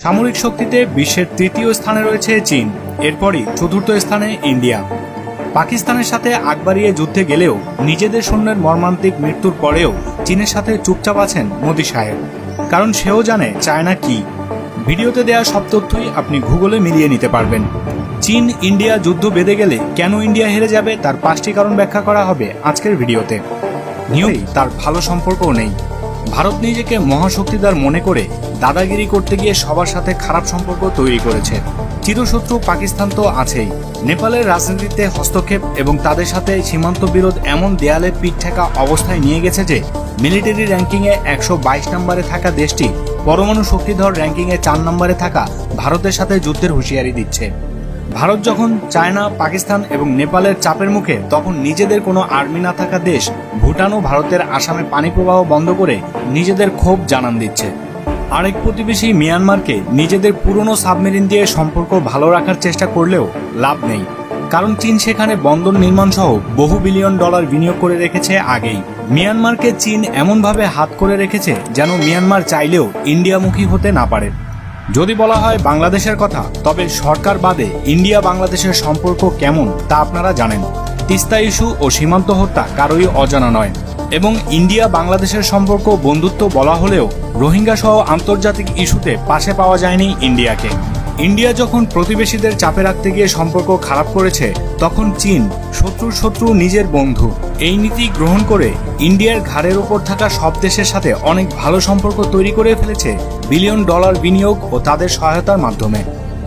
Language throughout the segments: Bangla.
সামরিক শক্তিতে বিশ্বের তৃতীয় স্থানে রয়েছে চীন এরপরই চতুর্থ স্থানে ইন্ডিয়া। পাকিস্তানের সাথে আগ বাড়িয়ে যুদ্ধে গেলেও নিজেদের সৈন্যের মর্মান্তিক মৃত্যুর পরেও চীনের সাথে চুপচাপ আছেন মোদী সাহেব। কারণ সেও জানে চায়না কি। ভিডিওতে দেওয়া সব তথ্যই আপনি গুগলে মিলিয়ে নিতে পারবেন। চীন ইন্ডিয়া যুদ্ধ বেঁধে গেলে কেন ইন্ডিয়া হেরে যাবে তার পাঁচটি কারণ ব্যাখ্যা করা হবে আজকের ভিডিওতে। নিয়মেই তার ভালো সম্পর্কও নেই। ভারত নিজেকে মহাশক্তিদার মনে করে দাদাগিরি করতে গিয়ে সবার সাথে খারাপ সম্পর্ক তৈরি করেছে। চিরশত্রু পাকিস্তান তো আছেই। নেপালের রাজনীতিতে হস্তক্ষেপ এবং তাদের সাথে সীমান্ত বিরোধ এমন দেয়ালে পিঠ ঠেকা অবস্থায় নিয়ে গেছে যে, মিলিটারি র্যাঙ্কিংয়ে একশো বাইশ নম্বরে থাকা দেশটি পরমাণু শক্তিধর র্যাঙ্কিংয়ে চার নম্বরে থাকা ভারতের সাথে যুদ্ধের হুঁশিয়ারি দিচ্ছে। ভারত যখন চায়না, পাকিস্তান এবং নেপালের চাপের মুখে, তখন নিজেদের কোনো আর্মি না থাকা দেশ ভুটানও ভারতের আসামে পানি প্রবাহ বন্ধ করে নিজেদের ক্ষোভ জানান দিচ্ছে। আরেক প্রতিবেশী মিয়ানমারকে নিজেদের পুরনো সাবমেরিন দিয়ে সম্পর্ক ভালো রাখার চেষ্টা করলেও লাভ নেই। কারণ চীন সেখানে বন্দর নির্মাণ সহ বহু বিলিয়ন ডলার বিনিয়োগ করে রেখেছে আগেই। মিয়ানমারকে চীন এমনভাবে হাত করে রেখেছে যেন মিয়ানমার চাইলেও ইন্ডিয়ামুখী হতে না পারে। যদি বলা হয় বাংলাদেশের কথা, তবে সরকার বাদে ইন্ডিয়া বাংলাদেশের সম্পর্ক কেমন তা আপনারা জানেন। তিস্তা ইস্যু ও সীমান্ত হত্যা কারোই অজানা নয়। এবং ইন্ডিয়া বাংলাদেশের সম্পর্ক বন্ধুত্ব বলা হলেও রোহিঙ্গা সহ আন্তর্জাতিক ইস্যুতে পাশে পাওয়া যায়নি ইন্ডিয়াকে। ইন্ডিয়া যখন প্রতিবেশীদের চাপে রাখতে গিয়ে সম্পর্ক খারাপ করেছে, তখন চীন শত্রুর শত্রু নিজের বন্ধু। এই নীতি গ্রহণ করে ইন্ডিয়ার ঘাড়ের ওপর থাকা সব দেশের সাথে অনেক ভালো সম্পর্ক তৈরি করে ফেলেছে বিলিয়ন ডলার বিনিয়োগ ও তাদের সহায়তার মাধ্যমে।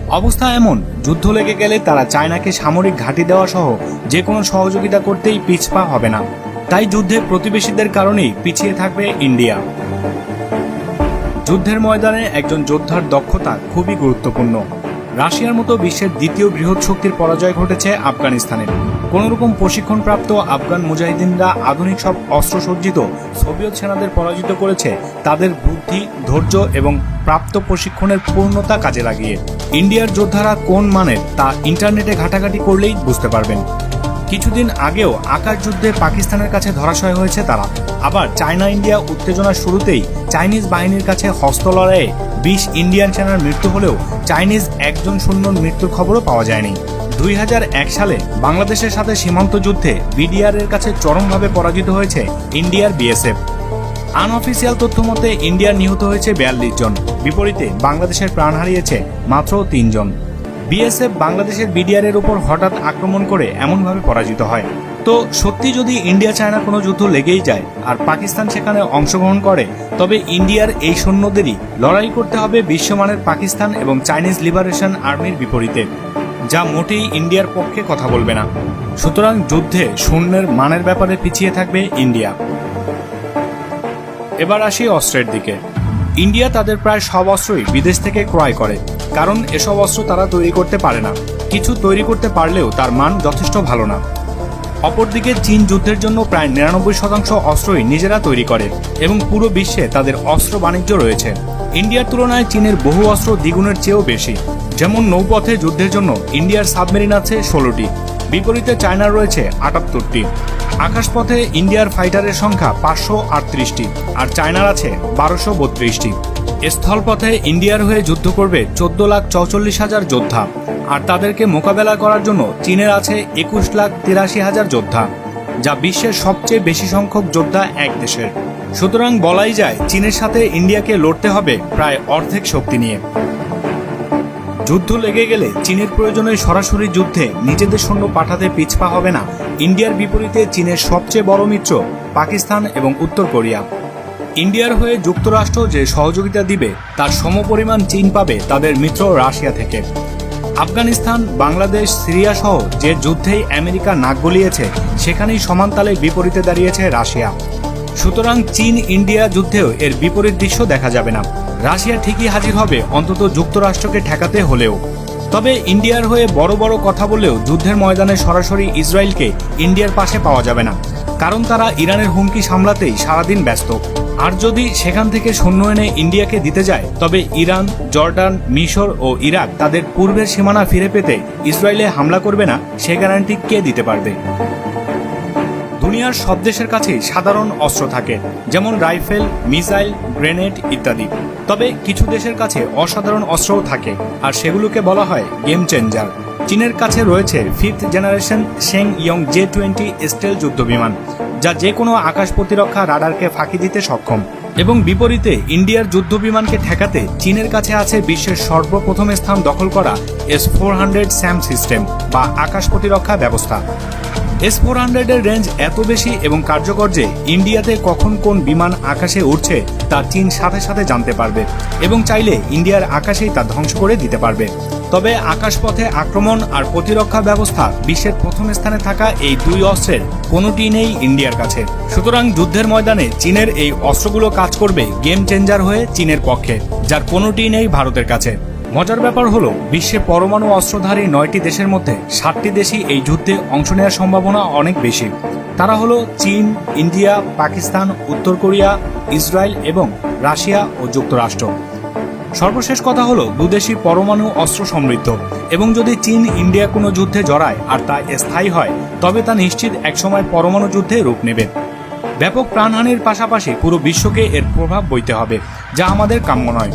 অবস্থা এমন, যুদ্ধ লেগে গেলে তারা চায়নাকে সামরিক ঘাঁটি দেওয়া সহ যে কোনো সহযোগিতা করতেই পিছপা হবে না। তাই যুদ্ধে প্রতিবেশীদের কারণেই পিছিয়ে থাকবে ইন্ডিয়া। যুদ্ধের ময়দানে একজন যোদ্ধার দক্ষতা খুবই গুরুত্বপূর্ণ। রাশিয়ার মতো বিশ্বের দ্বিতীয় বৃহৎ শক্তির পরাজয় ঘটেছে আফগানিস্তানের। কোনোরকম প্রশিক্ষণপ্রাপ্ত আফগান মুজাহিদিনরা আধুনিক সব অস্ত্রসজ্জিত সোভিয়েত সেনাদের পরাজিত করেছে তাদের বুদ্ধি, ধৈর্য এবং প্রাপ্ত প্রশিক্ষণের পূর্ণতা কাজে লাগিয়ে। ইন্ডিয়ার যোদ্ধারা কোন মানের তা ইন্টারনেটে ঘাটাঘাটি করলেই বুঝতে পারবেন। কিছুদিন আগেও আকাশ যুদ্ধে পাকিস্তানের কাছে ধরাশয় হয়েছে তারা। আবার চায়না, ইন্ডিয়া উত্তেজনার শুরুতেই চাইনিজ বাহিনীর কাছে হস্ত লড়াইয়ে বিশ ইন্ডিয়ান সেনার মৃত্যু হলেও চাইনিজ একজন সৈন্যর মৃত্যুর খবরও পাওয়া যায়নি। দুই হাজার এক সালে বাংলাদেশের সাথে সীমান্ত যুদ্ধে বিডিআর এর কাছে চরমভাবে পরাজিত হয়েছে ইন্ডিয়ার বিএসএফ। আনঅফিসিয়াল তথ্য মতে ইন্ডিয়ার নিহত হয়েছে বিয়াল্লিশ জন। বিপরীতে বাংলাদেশের প্রাণ হারিয়েছে মাত্র তিনজন। বিএসএফ বাংলাদেশের বিডিআর এর উপর হঠাৎ আক্রমণ করে এমনভাবে পরাজিত হয়। তো সত্যি যদি ইন্ডিয়া চায়না কোনো যুদ্ধ লেগেই যায় আর পাকিস্তান সেখানে অংশগ্রহণ করে, তবে ইন্ডিয়ার এই সৈন্যদেরই লড়াই করতে হবে বিশ্বমানের পাকিস্তান এবং চাইনিজ লিবারেশন আর্মির বিপরীতে, যা মোটেই ইন্ডিয়ার পক্ষে কথা বলবে না। সুতরাং যুদ্ধে সৈন্যের মানের ব্যাপারে পিছিয়ে থাকবে ইন্ডিয়া। এবার আসি অস্ত্রের দিকে। ইন্ডিয়া তাদের প্রায় সব অস্ত্রই বিদেশ থেকে ক্রয় করে। কারণ এসব অস্ত্র তারা তৈরি করতে পারে না। কিছু তৈরি করতে পারলেও তার মান যথেষ্ট ভালো না। অপরদিকে চীন যুদ্ধের জন্য প্রায় নিরানব্বই শতাংশ অস্ত্রই নিজেরা তৈরি করে এবং পুরো বিশ্বে তাদের অস্ত্র বাণিজ্য রয়েছে। ইন্ডিয়ার তুলনায় চীনের বহু অস্ত্র দ্বিগুণের চেয়েও বেশি। যেমন নৌপথে যুদ্ধের জন্য ইন্ডিয়ার সাবমেরিন আছে ষোলোটি, বিপরীতে চায়নার রয়েছে আটাত্তরটি। আকাশপথে ইন্ডিয়ার ফাইটারের সংখ্যা পাঁচশো আটত্রিশটি আর চায়নার আছে বারোশো বত্রিশটি। স্থলপথে ইন্ডিয়ার হয়ে যুদ্ধ করবে চোদ্দ লাখ চৌচল্লিশ হাজার যোদ্ধা। আর তাদেরকে মোকাবেলা করার জন্য চীনের আছে একুশ লাখ তিরাশি হাজার যোদ্ধা, যা বিশ্বের সবচেয়ে বেশি সংখ্যক যোদ্ধা এক দেশের। সুতরাং বলাই যায়, চীনের সাথে ইন্ডিয়াকে লড়তে হবে প্রায় অর্ধেক শক্তি নিয়ে। যুদ্ধ লেগে গেলে চীনের প্রয়োজনে সরাসরি যুদ্ধে নিজেদের সৈন্য পাঠাতে পিছপা হবে না। ইন্ডিয়ার বিপরীতে চীনের সবচেয়ে বড় মিত্র পাকিস্তান এবং উত্তর কোরিয়া। ইন্ডিয়ার হয়ে যুক্তরাষ্ট্র যে সহযোগিতা দিবে, তার সমপরিমাণ চীন পাবে তাদের মিত্র রাশিয়া থেকে। আফগানিস্তান, বাংলাদেশ, সিরিয়া সহ যে যুদ্ধেই আমেরিকা নাক গলিয়েছে, সেখানেই সমানতালে বিপরীতে দাঁড়িয়েছে রাশিয়া। সুতরাং চীন ইন্ডিয়া যুদ্ধেও এর বিপরীত দৃশ্য দেখা যাবে না। রাশিয়া ঠিকই হাজির হবে অন্তত যুক্তরাষ্ট্রকে ঠেকাতে হলেও। তবে ইন্ডিয়ার হয়ে বড় বড় কথা বললেও যুদ্ধের ময়দানে সরাসরি ইসরায়েলকে ইন্ডিয়ার পাশে পাওয়া যাবে না। কারণ তারা ইরানের হুমকি সামলাতেই সারাদিন ব্যস্ত। আর যদি সেখান থেকে সৈন্য এনে ইন্ডিয়াকে দিতে যায়, তবে ইরান, জর্ডান, মিশর ও ইরাক তাদের পূর্বের সীমানা ফিরে পেতে ইসরায়েলে হামলা করবে না, সে গ্যারান্টি কে দিতে পারবে? দুনিয়ার সব দেশের কাছেই সাধারণ অস্ত্র থাকে, যেমন রাইফেল, মিসাইল, গ্রেনেড ইত্যাদি। তবে কিছু দেশের কাছে অসাধারণ অস্ত্রও থাকে, আর সেগুলোকে বলা হয় গেম চেঞ্জার। চীনের কাছে রয়েছে fifth generation Shenyang J twenty stealth যুদ্ধবিমান, যা যে কোনো আকাশ প্রতিরক্ষা রাডারকে ফাঁকি দিতে সক্ষম। এবং বিপরীতে, ইন্ডিয়ার যুদ্ধবিমানকে ঠেকাতে চীনের কাছে আছে বিশ্বের সর্বপ্রথম স্থান দখল করা S four hundred SAM system বা আকাশ প্রতিরক্ষা ব্যবস্থা। এস ফোর হান্ড্রেডের রেঞ্জ এত বেশি এবং কার্যকর যে ইন্ডিয়াতে কখন কোন বিমান আকাশে উঠছে তা চীন সাথে সাথে জানতে পারবে এবং চাইলে ইন্ডিয়ার আকাশেই তা ধ্বংস করে দিতে পারবে। তবে আকাশপথে আক্রমণ আর প্রতিরক্ষা ব্যবস্থা বিশ্বের প্রথম স্থানে থাকা এই দুই অস্ত্রের কোনোটি নেই ইন্ডিয়ার কাছে। সুতরাং যুদ্ধের ময়দানে চীনের এই অস্ত্রগুলো কাজ করবে গেম চেঞ্জার হয়ে চীনের পক্ষে, যার কোনোটি নেই ভারতের কাছে। মজার ব্যাপার হলো, বিশ্বে পরমাণু অস্ত্রধারী নয়টি দেশের মধ্যে সাতটি দেশই এই যুদ্ধে অংশ নেওয়ার সম্ভাবনা অনেক বেশি। তারা হলো চীন, ইন্ডিয়া, পাকিস্তান, উত্তর কোরিয়া, ইসরায়েল এবং রাশিয়া ও যুক্তরাষ্ট্র। সর্বশেষ কথা হলো, দুদেশই পরমাণু অস্ত্র সমৃদ্ধ এবং যদি চীন, ইন্ডিয়া কোনো যুদ্ধে জড়ায় আর তা স্থায়ী হয়, তবে তা নিশ্চিত একসময় পরমাণু যুদ্ধে রূপ নেবে। ব্যাপক প্রাণহানির পাশাপাশি পুরো বিশ্বকে এর প্রভাব বইতে হবে, যা আমাদের কাম্য নয়।